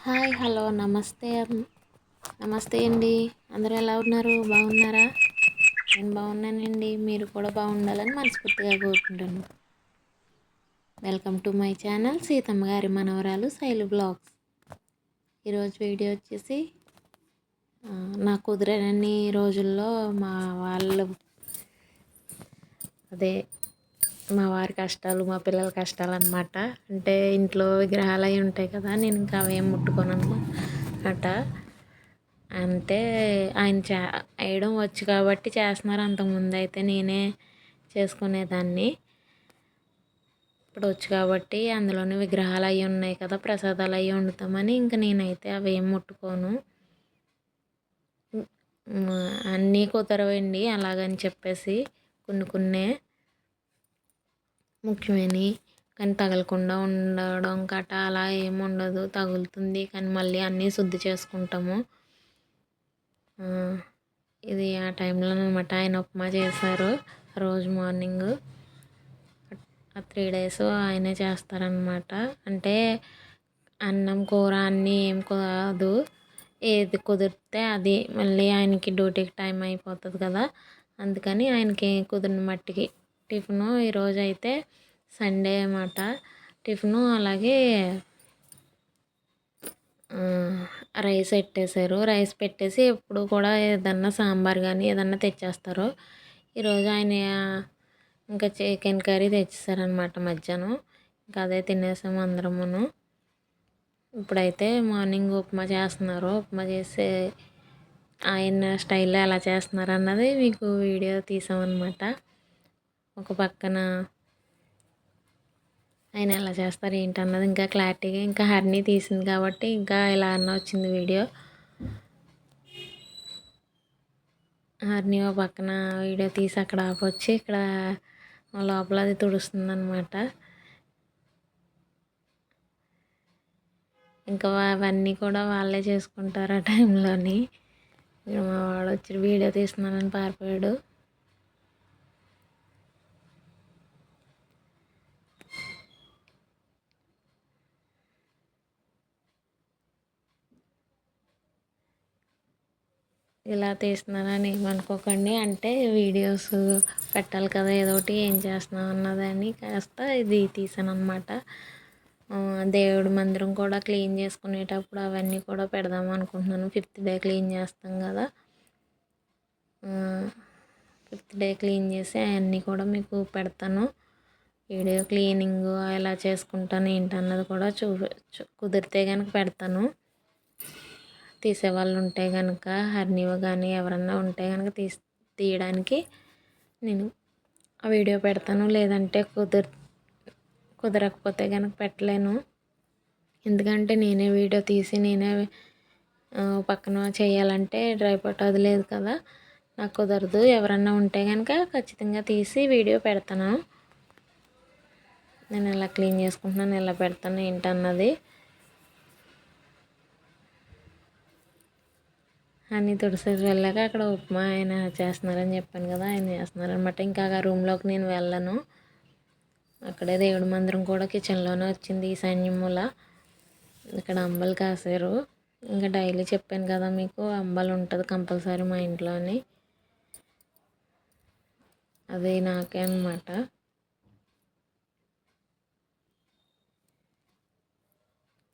Hi hello నమస్తే. నమస్తే అండి. అందరూ ఎలా ఉన్నారు? బాగున్నారా? నేను బాగున్నానండి. మీరు కూడా బాగుండాలని మనస్ఫూర్తిగా కోరుకుంటాను welcome to my channel Seethamma గారి మనవరాలు శైలు బ్లాగ్స్. ఈరోజు వీడియో వచ్చేసి నా కుదిరని రోజుల్లో మా వాళ్ళు అదే మా వారి కష్టాలు మా పిల్లల కష్టాలు అనమాట అంటే ఇంట్లో విగ్రహాలు అవి ఉంటాయి కదా నేను ఇంకా అవేం ముట్టుకోను అనమాట అంటే. ఆయన చే వేయడం వచ్చు కాబట్టి చేస్తున్నారు అంతకుముందు అయితే నేనే చేసుకునేదాన్ని. ఇప్పుడు వచ్చు కాబట్టి అందులోనే విగ్రహాలు అవి ఉన్నాయి కదా ప్రసాదాలు అవి వండుతామని ఇంకా నేనైతే అవి ఏం ముట్టుకోను. అన్నీ కుదరవండి అలాగని చెప్పేసి కొన్ని కొన్నే ముఖ్యమైనవి కానీ తగలకుండా ఉండడం గట్రా అలా ఏమి ఉండదు. తగులుతుంది. కానీ మళ్ళీ అన్నీ శుద్ధి చేసుకుంటాము. ఇది ఆ టైంలో అనమాట ఆయన ఉప్మా చేశారు. రోజు మార్నింగ్. ఆ త్రీ డేస్ ఆయనే చేస్తారనమాట అంటే అన్నం కూర అన్నీ ఏం కాదు. ఏది కుదిరితే అది. మళ్ళీ ఆయనకి డ్యూటీకి టైం అయిపోతుంది కదా. అందుకని ఆయనకి కుదిరిన మట్టికి టిఫిను ఈరోజు అయితే సండే అన్నమాట. టిఫిను అలాగే రైస్ పెట్టేశారు. రైస్ పెట్టేసి ఎప్పుడు కూడా ఏదన్నా సాంబార్ కానీ ఏదన్నా తెచ్చేస్తారు. ఈరోజు ఆయన ఇంకా చికెన్ కర్రీ తెచ్చేసారనమాట మధ్యాహ్నం. ఇంకా అదే తినేసాము అందరమును. ఇప్పుడైతే మార్నింగ్ ఉప్మా చేస్తున్నారు. ఉప్మా చేసి ఆయన స్టైల్లో ఎలా చేస్తున్నారు అన్నది మీకు వీడియో తీసామన్నమాట. ఒక పక్కన ఆయన ఎలా చేస్తారు ఏంటి అన్నది ఇంకా క్లారిటీగా ఇంకా హర్నీ తీసింది కాబట్టి ఇంకా ఇలా అన్న వచ్చింది వీడియో. హర్నీ ఒక పక్కన వీడియో తీసి అక్కడ ఆపొచ్చి ఇక్కడ లోపల అది తుడుస్తుంది అనమాట ఇంకా అవన్నీ కూడా వాళ్ళే చేసుకుంటారు ఆ టైంలోని. మా వాడు వచ్చి వీడియో తీస్తున్నానని పారిపోయాడు. ఇలా తీస్తున్నానని ఏమనుకోకండి. అంటే వీడియోస్ పెట్టాలి కదా ఏదో ఒకటి ఏం చేస్తున్నాం అన్నదని కాస్త ఇది తీసాను అనమాట దేవుడి మందిరం కూడా క్లీన్ చేసుకునేటప్పుడు అవన్నీ కూడా పెడదాం అనుకుంటున్నాను. ఫిఫ్త్ డే క్లీన్ చేస్తాం కదా. ఫిఫ్త్ డే క్లీన్ చేసి అవన్నీ కూడా మీకు పెడతాను. వీడియో క్లీనింగ్ ఎలా చేసుకుంటాను ఏంటన్నది కూడా చూ చూ- కుదిరితే కనుక పెడతాను. తీసేవాళ్ళు ఉంటే కనుక హర్నివ కానీ ఎవరన్నా ఉంటే కనుక తీసి తీయడానికి నేను ఆ వీడియో పెడతాను. లేదంటే కుదర కుదరకపోతే కనుక పెట్టలేను. ఎందుకంటే నేనే వీడియో తీసి నేనే పక్కన చేయాలంటే డ్రైపోర్ట్ అది లేదు కదా. నాకు కుదరదు. ఎవరన్నా ఉంటే కనుక ఖచ్చితంగా తీసి వీడియో పెడతాను. నేను ఎలా క్లీన్ చేసుకుంటున్నాను ఎలా పెడతాను ఏంటన్నది. అన్నీ తుడిసేసి వెళ్ళాక అక్కడ ఉప్మా ఆయన చేస్తున్నారని చెప్పాను కదా ఆయన చేస్తున్నారనమాట ఇంకా ఆ రూమ్లోకి నేను వెళ్ళను. అక్కడే దేవుడి మందిరం కూడా కిచెన్లోనే వచ్చింది ఈ సైన్యముల. ఇక్కడ అంబలు కాసారు ఇంకా డైలీ చెప్పాను కదా మీకు అంబలు ఉంటుంది కంపల్సరీ మా ఇంట్లోని. అది నాకే అనమాట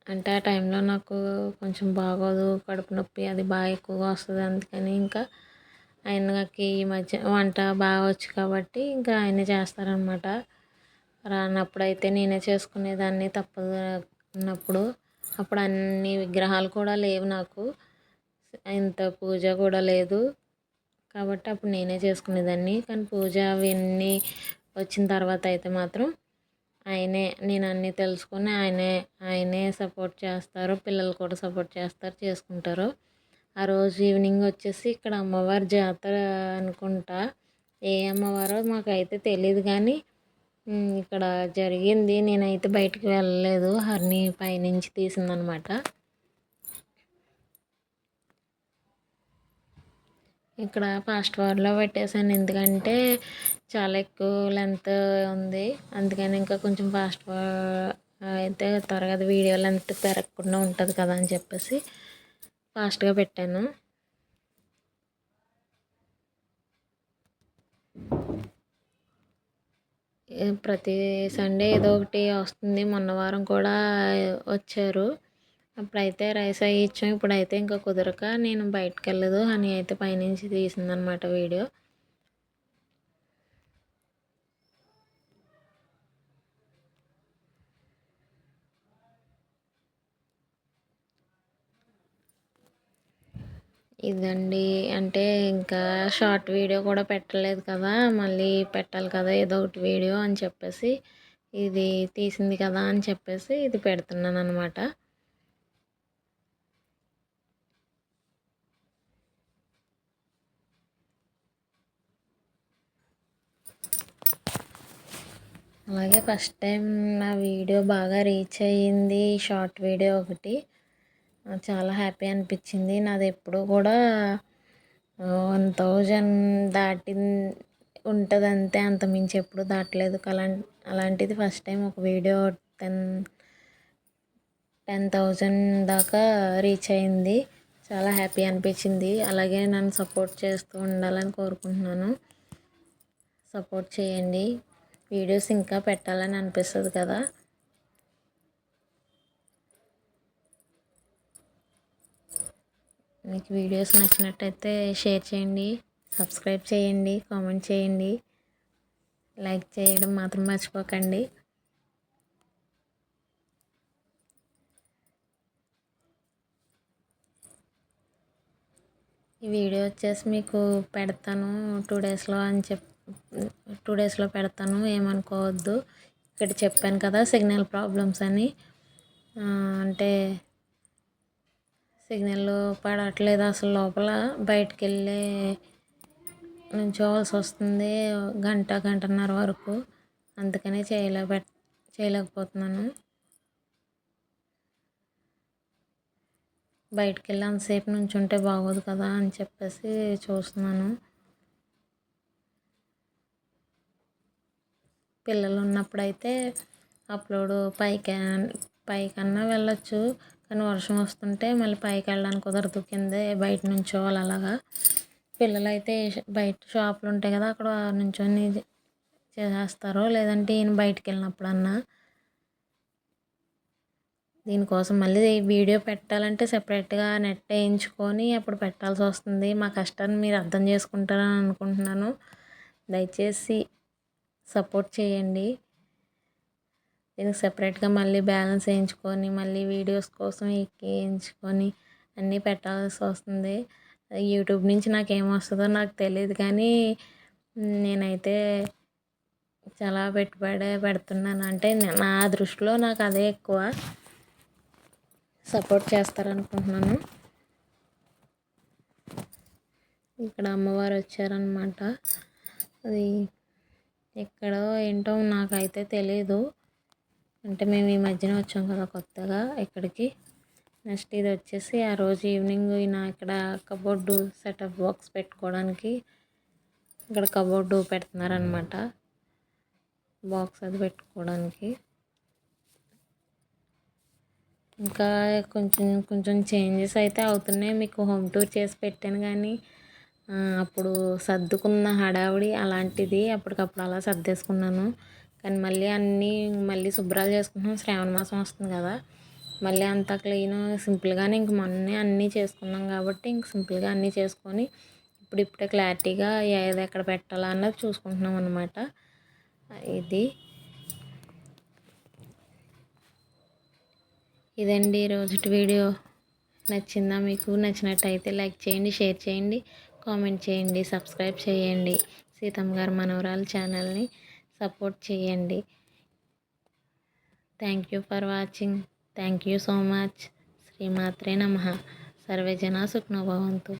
అంటే ఆ టైంలో నాకు కొంచెం బాగోదు కడుపు నొప్పి అది బాగా ఎక్కువగా వస్తుంది. అందుకని ఇంకా ఆయనకి ఈ మధ్య వంట బాగా వచ్చు కాబట్టి ఇంకా ఆయనే చేస్తారనమాట రానప్పుడైతే నేనే చేసుకునేదాన్ని తప్పదు అప్పుడు అన్ని విగ్రహాలు కూడా లేవు నాకు. ఇంత పూజ కూడా లేదు. కాబట్టి అప్పుడు నేనే చేసుకునేదాన్ని. కానీ పూజ అవన్నీ వచ్చిన తర్వాత అయితే మాత్రం ఆయనే నేను అన్నీ తెలుసుకొని ఆయనే ఆయనే సపోర్ట్ చేస్తారు పిల్లలు కూడా సపోర్ట్ చేస్తారు చేసుకుంటారు. ఆ రోజు ఈవినింగ్ వచ్చేసి ఇక్కడ అమ్మవారి జాతర అనుకుంటా. ఏ అమ్మవారో మాకైతే తెలియదు కానీ ఇక్కడ జరిగింది. నేనైతే బయటికి వెళ్ళలేదు. హర్ని పైనుంచి తీసిందనమాట. ఇక్కడ ఫాస్ట్ ఫార్వర్డ్లో పెట్టేశాను. ఎందుకంటే చాలా ఎక్కువ లెంత్ ఉంది. అందుకని ఇంకా కొంచెం ఫాస్ట్ అయితే త్వరగా వీడియో లెంత్ పెరగకుండా ఉంటుంది కదా అని చెప్పేసి ఫాస్ట్గా పెట్టాను. ప్రతి సండే ఏదో ఒకటి వస్తుంది. మొన్న వారం కూడా వచ్చారు. అప్పుడైతే రైస్ అయ్యి ఇచ్చాం ఇప్పుడైతే ఇంకా కుదరక నేను బయటకు వెళ్ళదు హనీ అయితే పైనుంచి తీసిందనమాట వీడియో. ఇదండి. అంటే ఇంకా షార్ట్ వీడియో కూడా పెట్టలేదు కదా. మళ్ళీ పెట్టాలి కదా ఏదో ఒకటి వీడియో అని చెప్పేసి. ఇది తీసింది కదా అని చెప్పేసి ఇది పెడుతున్నాను అనమాట అలాగే ఫస్ట్ టైం నా వీడియో బాగా రీచ్ అయ్యింది షార్ట్ వీడియో ఒకటి. చాలా హ్యాపీ అనిపించింది. నాది ఎప్పుడు కూడా వన్ థౌజండ్ దాటి ఉంటుంది అంతే మించి ఎప్పుడు దాటలేదు. అలా అలాంటిది ఫస్ట్ టైం ఒక వీడియో టెన్ టెన్ థౌజండ్ దాకా రీచ్ అయింది చాలా హ్యాపీ అనిపించింది. అలాగే నన్ను సపోర్ట్ చేస్తూ ఉండాలని కోరుకుంటున్నాను. సపోర్ట్ చేయండి. వీడియోస్ ఇంకా పెట్టాలని అనిపిస్తుంది కదా. మీకు వీడియోస్ నచ్చినట్టయితే షేర్ చేయండి సబ్స్క్రైబ్ చేయండి కామెంట్ చేయండి లైక్ చేయడం మాత్రం మర్చిపోకండి. ఈ వీడియో వచ్చేసి మీకు పెడతాను టూ డేస్లో అని చెప్ టూ డేస్లో పెడతాను ఏమనుకోవద్దు. ఇక్కడ చెప్పాను కదా సిగ్నల్ ప్రాబ్లమ్స్ అని. అంటే సిగ్నల్ పడట్లేదు అసలు లోపల. బయటికి వెళ్ళే నుంచోవాల్సి వస్తుంది గంట గంటన్నర వరకు. అందుకనే చేయలేక చేయలేకపోతున్నాను. బయటకు వెళ్ళి అంతసేపు ఉంటే బాగోదు కదా అని చెప్పేసి చూస్తున్నాను. పిల్లలు ఉన్నప్పుడైతే అప్పుడు పైకి పైకన్నా వెళ్ళొచ్చు. కానీ వర్షం వస్తుంటే మళ్ళీ పైకి వెళ్ళడానికి కుదరదు. కిందే బయట నుంచో అలాగా. పిల్లలు అయితే బయట షాపులు ఉంటాయి కదా అక్కడ నుంచొని చేసేస్తారు లేదంటే ఈయన బయటికి వెళ్ళినప్పుడన్నా దీనికోసం మళ్ళీ వీడియో పెట్టాలంటే సెపరేట్గా నెట్ వేయించుకొని అప్పుడు పెట్టాల్సి వస్తుంది. మా కష్టాన్ని మీరు అర్థం చేసుకుంటారని అనుకుంటున్నాను. దయచేసి సపోర్ట్ చేయండి. దీనికి సపరేట్గా మళ్ళీ బ్యాలెన్స్ వేయించుకొని మళ్ళీ వీడియోస్ కోసం ఎక్కించుకొని అన్నీ పెట్టాల్సి వస్తుంది. యూట్యూబ్ నుంచి నాకు ఏమొస్తుందో నాకు తెలియదు కానీ నేనైతే చాలా పెట్టుబడి పెడుతున్నాను. అంటే నా దృష్టిలో నాకు అదే ఎక్కువ సపోర్ట్ చేస్తారనుకుంటున్నాను. ఇక్కడ అమ్మవారు వచ్చారనమాట అది ఎక్కడో ఏంటో నాకైతే తెలీదు. అంటే మేము ఈ మధ్యన వచ్చాం కదా కొత్తగా ఇక్కడికి నెక్స్ట్ ఇది వచ్చేసి ఆ రోజు ఈవినింగ్ నా ఇక్కడ కబోర్డు సెటప్ బాక్స్ పెట్టుకోవడానికి ఇక్కడ కబోర్డు పెడుతున్నారనమాట బాక్స్ అది పెట్టుకోవడానికి. ఇంకా కొంచెం కొంచెం చేంజెస్ అయితే అవుతున్నాయి. మీకు హోమ్ టూర్ చేసి పెట్టాను కానీ అప్పుడు సర్దుకున్న హడావుడి అలాంటిది అప్పటికప్పుడు అలా సర్దేసుకున్నాను. కానీ మళ్ళీ అన్నీ మళ్ళీ శుభ్రాలు చేసుకుంటున్నాం. శ్రావణ మాసం వస్తుంది కదా. మళ్ళీ అంతా క్లీన్ సింపుల్గానే ఇంక మొన్నే అన్నీ చేసుకున్నాం కాబట్టి ఇంక సింపుల్గా అన్నీ చేసుకొని ఇప్పుడు ఇప్పుడే క్లారిటీగా ఏది ఎక్కడ పెట్టాలా అన్నది చూసుకుంటున్నాం అనమాట ఇది. ఇదండి రోజుటి వీడియో. నచ్చిందా మీకు? నచ్చినట్టయితే లైక్ చేయండి షేర్ చేయండి. కామెంట్ చేయండి సబ్స్క్రైబ్ చేయండి. సీతమ్మ గారు మనవరాలు ఛానల్ని సపోర్ట్ చేయండి. Thank you for watching thank you so much శ్రీమాత్రే నమ. సర్వే జనా సుఖనోభవంతు